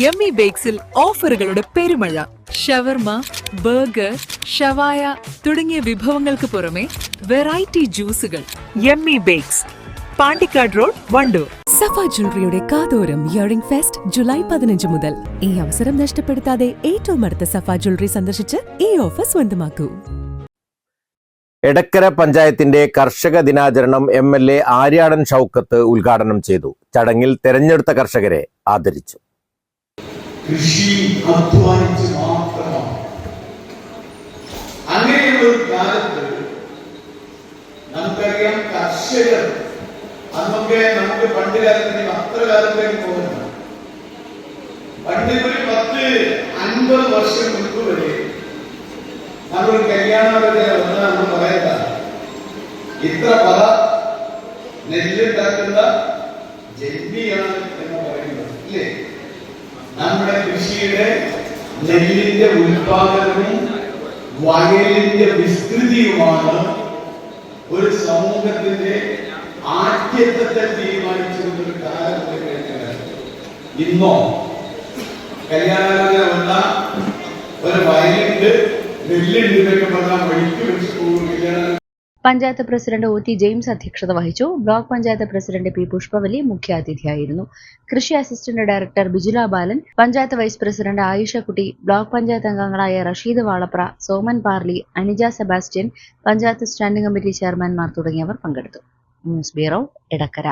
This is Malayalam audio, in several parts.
യമ്മി ബേക്സിൽ ഓഫറുകളുടെ പെരുമഴ. ഷവർമ ബർഗർ ഷവായ തുടങ്ങിയ വിഭവങ്ങൾക്ക് പുറമെ variety ജ്യൂസുകൾ. Yummy bakes Pandikkad road Wandoor. Safa ജ്വല്ലറിയുടെ കാതോരം ഇയറിംഗ് ഫെസ്റ്റ് ജൂലൈ പതിനഞ്ച് മുതൽ. ഈ അവസരം നഷ്ടപ്പെടുത്താതെ ഏറ്റവും അടുത്ത സഫ ജ്വല്ലറി സന്ദർശിച്ച് ഈ ഓഫർ സ്വന്തമാക്കൂ. എടക്കര പഞ്ചായത്തിന്റെ കർഷക ദിനാചരണം M L A Aryadan Shoukath ഉദ്ഘാടനം ചെയ്തു. ചടങ്ങിൽ തെരഞ്ഞെടുത്ത കർഷകരെ ആദരിച്ചു. കൃഷി അധ്വാനിച്ച് മാത്രമാണ്. അങ്ങനെയുള്ള ഒരു കാലത്ത് നമുക്കറിയാം കർഷകർ അന്നൊക്കെ നമുക്ക് പണ്ട് കാലത്തിന് അത്ര കാലത്തേക്ക് പോകുന്നു പണ്ട് ഒരു പത്ത് അൻപത് വർഷം മുൻപ് വരെ നമ്മൾ കല്യാണവരെ വന്നാൽ നമ്മൾ പറയണ്ട. ഇത്ര പല നെല്ലുണ്ടാക്കുന്ന ജന്മിയാണ് എന്ന് പറയുന്നത് ഇല്ലേ കൃഷിയുടെ നെല്ലിന്റെ ഉൽപാദനവും വയലിന്റെ വിസ്തൃതിയുമാണ് ഒരു സമൂഹത്തിന്റെ ആദ്യത്തെ തീരുമാനിച്ചിരുന്ന ഒരു കാലം പോയി കഴിഞ്ഞാൽ ഇന്നോ കല്യാണാലോചന വന്ന ഒരു വയലുണ്ട് നെല്ലുണ്ട് എന്നൊക്കെ പറഞ്ഞാൽ വഴിക്ക് വെച്ച് പോകും കല്യാണം panchayat president O T James അധ്യക്ഷത വഹിച്ചു. Block panchayat president P Pushpavali മുഖ്യാതിഥിയായിരുന്നു കൃഷി assistant director Bijula Balan panchayat vice president Ayishakutty block panchayat അംഗങ്ങളായ Rasheed Valapra Soman Parli Anija Sebastian panchayat standing committee ചെയർമാൻമാർ തുടങ്ങിയവർ പങ്കെടുത്തു. News bureau Edakkara.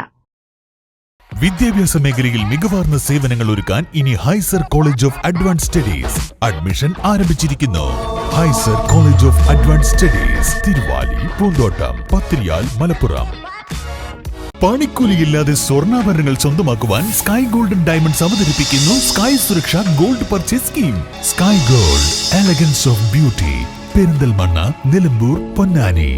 വിദ്യാഭ്യാസ മേഖലയിൽ മികവാർന്ന സേവനങ്ങൾ ഒരുക്കാൻ ഇനി Hyser college of advance studies admission ആരംഭിച്ചിരിക്കുന്നു. Hyser college of advance studies Thiruvali Poonthottam Pathiriyal Malappuram. പണിക്കൂലിയില്ലാതെ സ്വർണാഭരണങ്ങൾ സ്വന്തമാക്കുവാൻ സ്കൈ ഗോൾഡൻ ഡയമണ്ട്സ് അവതരിപ്പിക്കുന്നു sky Suraksha gold purchase scheme. Sky gold elegance of beauty Perinthalmanna Nilambur Ponnani.